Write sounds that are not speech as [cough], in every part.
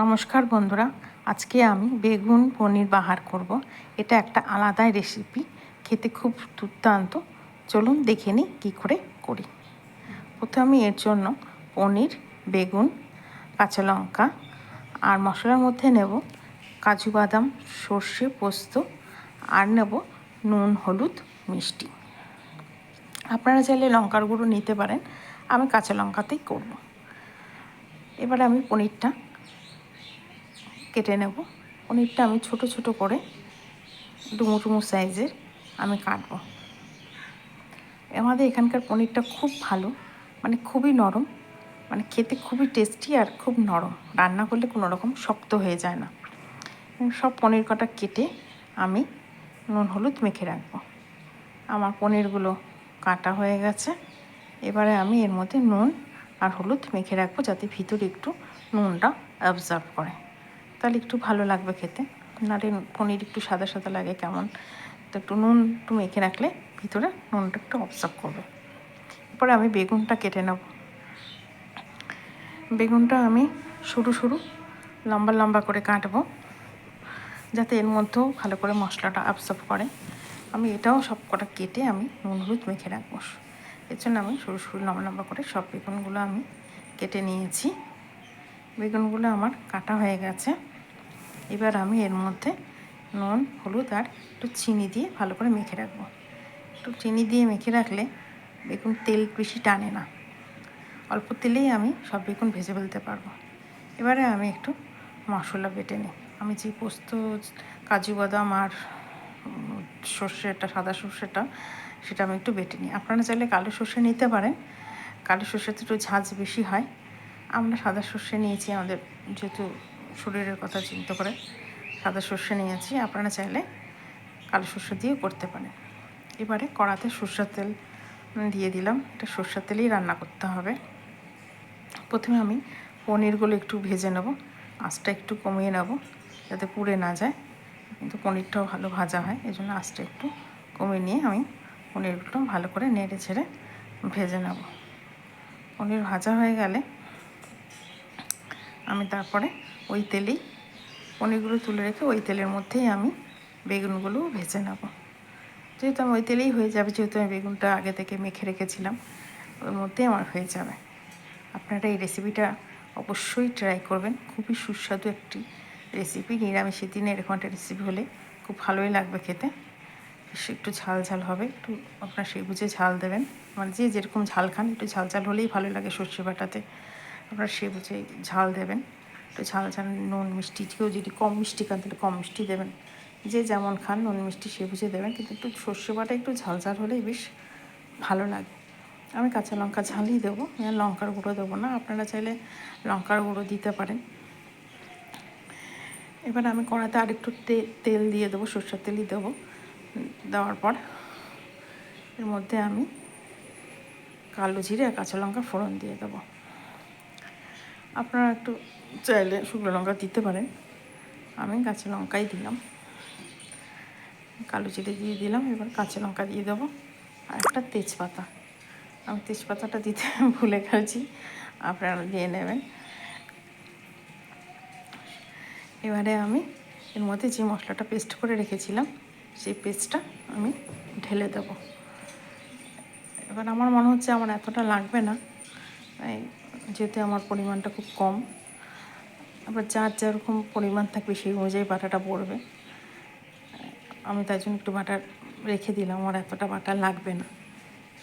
নমস্কার বন্ধুরা, আজকে আমি বেগুন পনির বাহার করব। এটা একটা আলাদাই রেসিপি খেতে খুব দুর্দান্ত। চলুন দেখে নিই কী করে করি। প্রথমে এর জন্য পনির, বেগুন, কাঁচা লঙ্কা আর মশলার মধ্যে নেব কাজু বাদাম, সর্ষে পোস্ত আর নেব নুন, হলুদ, মিষ্টি। আপনারা চাইলে লঙ্কার গুঁড়ো নিতে পারেন, আমি কাঁচা লঙ্কাতেই করব। এবারে আমি পনিরটা কেটে নেব। পনিরটা আমি ছোট ছোট করে ডুমো ডুমো সাইজের আমি কাটবো। আমাদের এখানকার পনিরটা খুব ভালো মানে খুবই নরম মানে খেতে খুবই টেস্টি আর খুব নরম। রান্না করলে কোনো রকম শক্ত হয়ে যায় না। সব পনির কটা কেটে আমি নুন, হলুদ মেখে রাখব। আমার পনিরগুলো কাটা হয়ে গেছে। এবারে আমি এর মধ্যে নুন আর হলুদ মেখে রাখব যাতে ভিতরে একটু নুনটা অবজার্ভ করে। তাহলে একটু ভালো লাগবে খেতে। নাহলে পনির একটু সাদা সাদা লাগে কেমন? তো একটু নুন একটু মেখে রাখলে ভিতরে নুনটা একটু অবজার্ভ করবে। এরপরে আমি বেগুনটা কেটে নেব। বেগুনটা আমি সরু সরু লম্বা লম্বা করে কাটবো, যাতে এর মধ্যেও ভালো করে মশলাটা অবজার্ভ করে। আমি এটাও সব কটা কেটে আমি নুন হলুদ মেখে রাখব। এর জন্য আমি সরু সরু লম্বা লম্বা করে সব বেগুনগুলো আমি কেটে নিয়েছি। বেগুনগুলো আমার কাটা হয়ে গেছে। এবার আমি এর মধ্যে নুন, হলুদ আর একটু চিনি দিয়ে ভালো করে মেখে রাখব। একটু চিনি দিয়ে মেখে রাখলে বেগুন তেল বেশি টানে না। অল্প তেলেই আমি সব বেগুন ভেজে ফেলতে পারব। এবারে আমি একটু মশলা বেটে নিই। আমি যে পোস্ত, কাজু বাদাম আর সর্ষেটা, সাদা সর্ষেটা, সেটা আমি একটু বেটে নিই। আপনারা চাইলে কালো সর্ষে নিতে পারেন। কালো সর্ষেতে একটু ঝাঁঝ বেশি হয়। আমরা সাদা সর্ষে নিয়েছি, আমাদের যেহেতু শরীরের কথা চিন্তা করে সাদা সর্ষে নিয়েছি, আপনারা চাইলে কালো সর্ষে দিয়েও করতে পারেন। এবারে কড়াতে সর্ষের তেল দিয়ে দিলাম, এটা সর্ষের তেলেই রান্না করতে হবে। প্রথমে আমি পনিরগুলো একটু ভেজে নেব, আঁচটা একটু কমিয়ে নেব যাতে পুড়ে না যায়, কিন্তু পনিরটাও ভালো ভাজা হয় এই জন্য আঁচটা একটু কমিয়ে নিয়ে আমি পনিরগুলো ভালো করে নেড়ে ছেড়ে ভেজে নেব। পনির ভাজা হয়ে গেলে আমি তারপরে ওই তেলেই পনিরগুলো তুলে রেখে ওই তেলের মধ্যেই আমি বেগুনগুলো ভেজে নেব। যেহেতু আমি ওই তেলেই হয়ে যাবে, যেহেতু আমি বেগুনটা আগে থেকে মেখে রেখেছিলাম, ওর মধ্যেই আমার হয়ে যাবে। আপনারা এই রেসিপিটা অবশ্যই ট্রাই করবেন। খুবই সুস্বাদু একটি রেসিপি নিরামিষের দিনে এরকম একটা রেসিপি হলে খুব ভালোই লাগবে খেতে। বেশ একটু ঝাল ঝাল হবে, একটু আপনার সেই বুঝে ঝাল দেবেন। মানে যে যেরকম ঝাল খান, একটু ঝাল ঝাল হলেই ভালো লাগে সর্ষে বাটাতে। আপনারা সে বুঝে ঝাল দেবেন। একটু ঝাল ঝাল, নুন, মিষ্টি, কেউ যদি কম মিষ্টি খান, তাহলে কম মিষ্টি দেবেন। যে যেমন খান, নুন, মিষ্টি, সে বুঝে দেবেন। কিন্তু একটু সর্ষে বাটা একটু ঝাল ঝাল হলেই বেশ ভালো লাগে। আমি কাঁচা লঙ্কা ঝালই দেবো লঙ্কার গুঁড়ো দেবো না। আপনারা চাইলে লঙ্কার গুঁড়ো দিতে পারেন। এবার আমি কড়াতে আর একটু তেল দিয়ে দেবো, সর্ষের তেলই দেবো। দেওয়ার পর এর মধ্যে আমি কালো জিরে আর কাঁচা লঙ্কা ফোড়ন দিয়ে দেবো। আপনারা একটু চাইলে শুকনো লঙ্কা দিতে পারেন। আমি কাঁচা লঙ্কাই দিলাম। কালো জিরে দিয়ে দিলাম, এবার কাঁচা লঙ্কা দিয়ে দেবো। আর একটা তেজপাতা। আমি তেজপাতাটা দিতে [laughs] ভুলে গেছি, আপনারা দিয়ে নেবেন। এবারে আমি এর মধ্যে যে মশলাটা পেস্ট করে রেখেছিলাম, সেই পেস্টটা আমি ঢেলে দেব। এবার আমার মনে হচ্ছে আমার এতটা লাগবে না। যেহেতু আমার পরিমাণটা খুব কম, আবার যার যেরকম পরিমাণ থাকবে সেই অনুযায়ী বাটাটা পড়বে। আমি তাই জন্য একটু বাটার রেখে দিলাম, আমার এতটা বাটা লাগবে না।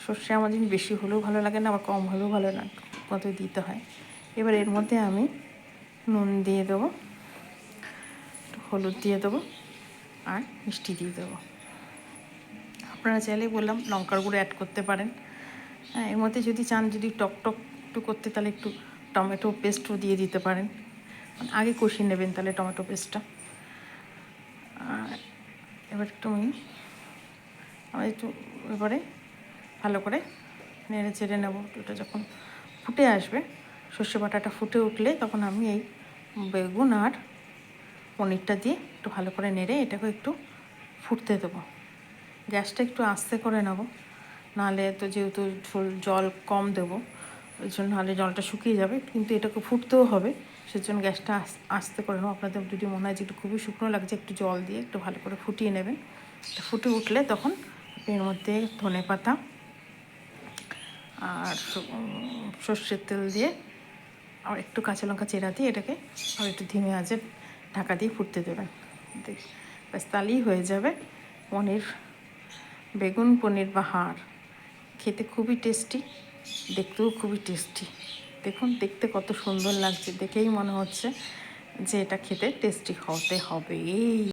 সর্ষে আমার যদি বেশি হলেও ভালো লাগে না, আবার কম হলেও ভালো না, কত দিতে হয়। এবার এর মধ্যে আমি নুন দিয়ে দেবো হলুদ দিয়ে দেবো, আর মিষ্টি দিয়ে দেবো। আপনারা চাইলে বললাম লঙ্কার গুঁড়ো অ্যাড করতে পারেন। হ্যাঁ এর মধ্যে যদি চান যদি টক টক একটু করতে তাহলে একটু টমেটো পেস্টও দিয়ে দিতে পারেন। আগে কষিয়ে নেবেন তাহলে টমেটো পেস্টটা। এবার একটু আমি আমি একটু এবারে ভালো করে নেড়ে চেড়ে নেব। ওটা যখন ফুটে আসবে, সর্ষে বাটাটা ফুটে উঠলে তখন আমি এই বেগুন আর পনিরটা দিয়ে একটু ভালো করে নেড়ে এটাকে একটু ফুটতে দেবো। গ্যাসটা একটু আস্তে করে নেব। নাহলে তো যেহেতু জল কম দেবো। ওই জন্য নাহলে জলটা শুকিয়ে যাবে। কিন্তু এটাকে ফুটতেও হবে। সেজন্য গ্যাসটা আস- আস্তে করে নেব আপনাদের যদি মনে হয় যে একটু খুবই শুকনো লাগছে, একটু জল দিয়ে একটু ভালো করে ফুটিয়ে নেবেন। ফুটে উঠলে তখন এর মধ্যে ধনে পাতা আর সর্ষের তেল দিয়ে আর একটু কাঁচা লঙ্কা চেরা দিয়ে এটাকে আর একটু ধিমে আঁচে ঢাকা দিয়ে ফুটতে দেবেন। ব্যাস তাহলেই হয়ে যাবে। পনির, বেগুন, পনির বাহার খেতে খুবই টেস্টি। দেখতেও খুবই টেস্টি দেখুন, দেখতে কত সুন্দর লাগছে, দেখেই মনে হচ্ছে যে এটা খেতে টেস্টি হতে হবে এই